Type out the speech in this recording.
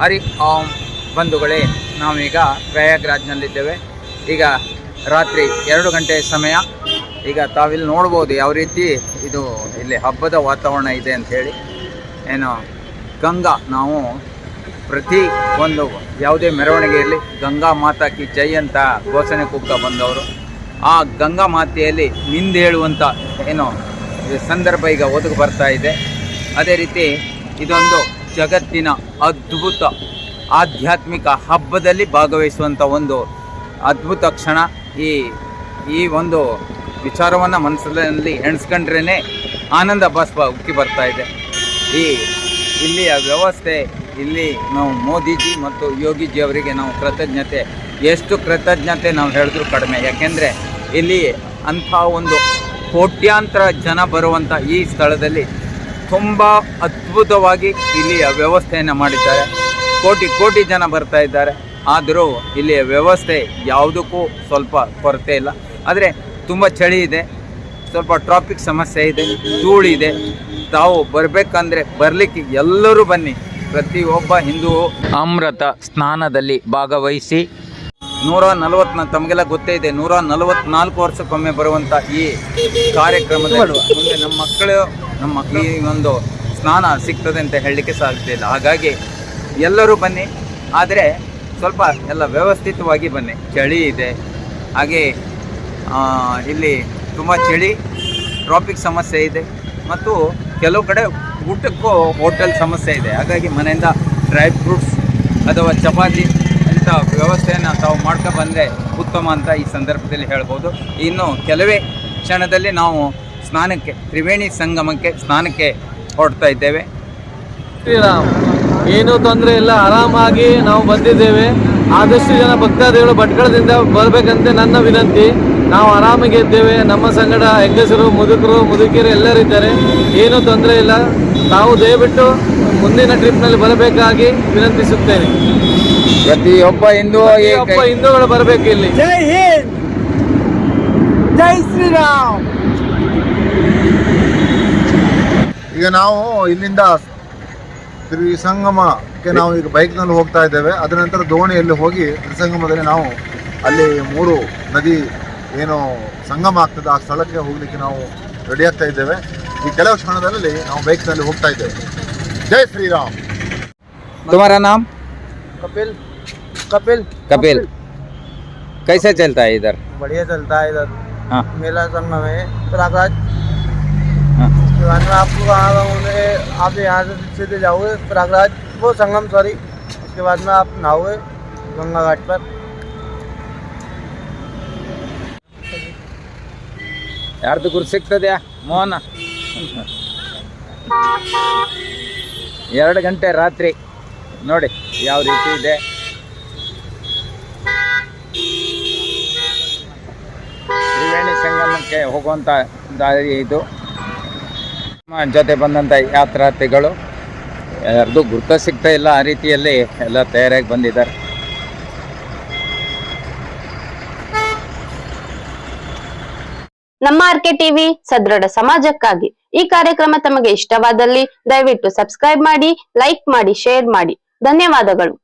ಹರಿ ಓಂ ಬಂಧುಗಳೇ, ನಾವೀಗ ಪ್ರಯಾಗ್ರಾಜ್ನಲ್ಲಿದ್ದೇವೆ. ಈಗ ರಾತ್ರಿ ಎರಡು ಗಂಟೆ ಸಮಯ. ಈಗ ತಾವಿಲ್ಲಿ ನೋಡ್ಬೋದು ಯಾವ ರೀತಿ ಇದು ಇಲ್ಲಿ ಹಬ್ಬದ ವಾತಾವರಣ ಇದೆ ಅಂತ ಹೇಳಿ. ಏನು, ಗಂಗಾ, ನಾವು ಪ್ರತಿ ಒಂದು ಯಾವುದೇ ಮೆರವಣಿಗೆಯಲ್ಲಿ ಗಂಗಾ ಮಾತಾ ಕಿ ಜೈ ಅಂತ ಘೋಷಣೆ ಕೂಗ್ತಾ ಬಂದವರು. ಆ ಗಂಗಾ ಮಾತೆಯಲ್ಲಿ ಮಿಂದು ಹೇಳುವಂಥ ಏನು, ಸಂದರ್ಭ ಈಗ ಒದಗಿ ಬರ್ತಾ ಇದೆ. ಅದೇ ರೀತಿ ಇದೊಂದು ಜಗತ್ತಿನ ಅದ್ಭುತ ಆಧ್ಯಾತ್ಮಿಕ ಹಬ್ಬದಲ್ಲಿ ಭಾಗವಹಿಸುವಂಥ ಒಂದು ಅದ್ಭುತ ಕ್ಷಣ ಈ ಈ ಒಂದು ವಿಚಾರವನ್ನು ಮನಸ್ಸಿನಲ್ಲಿ ಎಣಿಸ್ಕೊಂಡ್ರೇ ಆನಂದ ಬಾಷ್ಪ ಉಕ್ಕಿ ಬರ್ತಾ ಇದೆ. ಈ, ಇಲ್ಲಿಯ ವ್ಯವಸ್ಥೆ, ಇಲ್ಲಿ ನಾವು ಮೋದಿಜಿ ಮತ್ತು ಯೋಗಿಜಿ ಅವರಿಗೆ ನಾವು ಕೃತಜ್ಞತೆ, ಎಷ್ಟು ಕೃತಜ್ಞತೆ ನಾವು ಹೇಳಿದ್ರು ಕಡಿಮೆ. ಯಾಕೆಂದರೆ ಇಲ್ಲಿ ಅಂಥ ಒಂದು ಕೋಟ್ಯಾಂತರ ಜನ ಬರುವಂಥ ಈ ಸ್ಥಳದಲ್ಲಿ ತುಂಬ ಅದ್ಭುತವಾಗಿ ಇಲ್ಲಿಯ ವ್ಯವಸ್ಥೆಯನ್ನು ಮಾಡಿದ್ದಾರೆ. ಕೋಟಿ ಕೋಟಿ ಜನ ಬರ್ತಾ ಇದ್ದಾರೆ. ಆದರೂ ಇಲ್ಲಿಯ ವ್ಯವಸ್ಥೆ ಯಾವುದಕ್ಕೂ ಸ್ವಲ್ಪ ಕೊರತೆ ಇಲ್ಲ. ಆದರೆ ತುಂಬ ಚಳಿ ಇದೆ. ಸ್ವಲ್ಪ ಟ್ರಾಫಿಕ್ ಸಮಸ್ಯೆ ಇದೆ. ಧೂಳಿದೆ. ತಾವು ಬರಬೇಕಂದ್ರೆ ಬರಲಿಕ್ಕೆ ಎಲ್ಲರೂ ಬನ್ನಿ. ಪ್ರತಿಯೊಬ್ಬ ಹಿಂದೂ ಅಮೃತ ಸ್ನಾನದಲ್ಲಿ ಭಾಗವಹಿಸಿ. ನೂರ ನಲವತ್ನ ತಮಗೆಲ್ಲ ಗೊತ್ತೇ ಇದೆ. ನೂರ ನಲವತ್ನಾಲ್ಕು ವರ್ಷಕ್ಕೊಮ್ಮೆ ಬರುವಂಥ ಈ ಕಾರ್ಯಕ್ರಮದಲ್ಲಿ ಮುಂದೆ ನಮ್ಮ ಮಕ್ಕಳು ನಮ್ಮ ಈ ಒಂದು ಸ್ನಾನ ಸಿಗ್ತದೆ ಅಂತ ಹೇಳಲಿಕ್ಕೆ ಸಾಧ್ಯ ಇಲ್ಲ. ಹಾಗಾಗಿ ಎಲ್ಲರೂ ಬನ್ನಿ. ಆದರೆ ಸ್ವಲ್ಪ ಎಲ್ಲ ವ್ಯವಸ್ಥಿತವಾಗಿ ಬನ್ನಿ. ಚಳಿ ಇದೆ. ಹಾಗೆ ಇಲ್ಲಿ ತುಂಬ ಚಳಿ ಟ್ರಾಫಿಕ್ ಸಮಸ್ಯೆ ಇದೆ. ಮತ್ತು ಕೆಲವು ಕಡೆ ಊಟಕ್ಕೂ ಹೋಟೆಲ್ ಸಮಸ್ಯೆ ಇದೆ. ಹಾಗಾಗಿ ಮನೆಯಿಂದ ಡ್ರೈ ಫ್ರೂಟ್ಸ್ ಅಥವಾ ಚಪಾತಿ ಇಂಥ ವ್ಯವಸ್ಥೆಯನ್ನು ತಾವು ಮಾಡ್ಕೊ ಬಂದರೆ ಉತ್ತಮ ಅಂತ ಈ ಸಂದರ್ಭದಲ್ಲಿ ಹೇಳ್ಬೋದು. ಇನ್ನು ಕೆಲವೇ ಕ್ಷಣದಲ್ಲಿ ನಾವು ಸ್ನಾನಕ್ಕೆ ತ್ರಿವೇಣಿ ಸಂಗಮಕ್ಕೆ ಸ್ನಾನಕ್ಕೆ ಹೊರಡ್ತಾ ಇದ್ದೇವೆ. ಶ್ರೀರಾಮ್ ಏನು ತೊಂದರೆ ಇಲ್ಲ ಆರಾಮಾಗಿ ನಾವು ಬಂದಿದ್ದೇವೆ. ಆದಷ್ಟು ಜನ ಭಕ್ತಾದಿಗಳು ಭಟ್ಕಳದಿಂದ ಬರಬೇಕಂತ ನನ್ನ ವಿನಂತಿ. ನಾವು ಆರಾಮಾಗಿ ಇದ್ದೇವೆ. ನಮ್ಮ ಸಂಗಡ ಹೆಂಗಸರು ಮುದುಕರು ಮುದುಕಿಯರು ಎಲ್ಲರಿದ್ದಾರೆ ಏನೂ ತೊಂದರೆ ಇಲ್ಲ. ತಾವು ದಯವಿಟ್ಟು ಮುಂದಿನ ಟ್ರಿಪ್ನಲ್ಲಿ ಬರಬೇಕಾಗಿ ವಿನಂತಿಸುತ್ತೇನೆ. ಪ್ರತಿಯೊಬ್ಬ ಹಿಂದೂ ಒಬ್ಬ ಹಿಂದೂಗಳು ಬರಬೇಕು ಇಲ್ಲಿ. ಜೈ ಹಿಂದ್! ಜೈ ಶ್ರೀರಾಮ್! ಈಗ ನಾವು ಇಲ್ಲಿಂದ ತ್ರಿಸಂಗಮಕ್ಕೆ ನಾವು ಈಗ ಬೈಕ್ನಲ್ಲಿ ಹೋಗ್ತಾ ಇದ್ದೇವೆ ಅದರ ನಂತರ ದೋಣಿಯಲ್ಲಿ ಹೋಗಿ ತ್ರಿಸಂಗಮದಲ್ಲಿ ನಾವು ಅಲ್ಲಿ ಮೂರು ನದಿ ಏನು ಸಂಗಮ ಆಗ್ತದೆ ಆ ಸ್ಥಳಕ್ಕೆ ಹೋಗ್ಲಿಕ್ಕೆ ನಾವು ರೆಡಿ ಆಗ್ತಾ ಇದ್ದೇವೆ ಈ ಕೆಲವು ಕ್ಷಣದಲ್ಲಿ ನಾವು ಬೈಕ್ನಲ್ಲಿ ಹೋಗ್ತಾ ಇದ್ದೇವೆ ಜೈ ಶ್ರೀರಾಮ್ तुम्हारा नाम कपिल कपिल कपिल कैसे चलता है इधर बढ़िया चलता है इधर हाँ मेला संगम है प्रयागराज हाँ उसके बाद में आपको वहाँ होंगे आप यहाँ से सीधे जाओगे प्रयागराज वो संगम सॉरी उसके बाद में आप नहाओगे गंगा घाट पर ಯಾರ್ದು ಗುರು ಸಿಗ್ತದ್ಯಾ ಮೋಹನ ಎರಡು ಗಂಟೆ ರಾತ್ರಿ ನೋಡಿ ಯಾವ ರೀತಿ ಇದೆ ತ್ರಿವೇಣಿ ಸಂಗಮಕ್ಕೆ ಹೋಗುವಂಥ ದಾರಿ ಇದು ನಮ್ಮ ಜೊತೆ ಬಂದಂಥ ಯಾತ್ರಾರ್ಥಿಗಳು, ಯಾರ್ದು ಗುರುತ ಸಿಗ್ತಾ ಇಲ್ಲ ಆ ರೀತಿಯಲ್ಲಿ ಎಲ್ಲ ತಯಾರಾಗಿ ಬಂದಿದ್ದಾರೆ. ನಮ್ಮ ಆರ್ಕೆ ಟಿವಿ ಸದೃಢ ಸಮಾಜಕ್ಕಾಗಿ ಈ ಕಾರ್ಯಕ್ರಮ ತಮಗೆ ಇಷ್ಟವಾದಲ್ಲಿ ದಯವಿಟ್ಟು ಸಬ್ಸ್ಕ್ರೈಬ್ ಮಾಡಿ, ಲೈಕ್ ಮಾಡಿ, ಶೇರ್ ಮಾಡಿ. ಧನ್ಯವಾದಗಳು.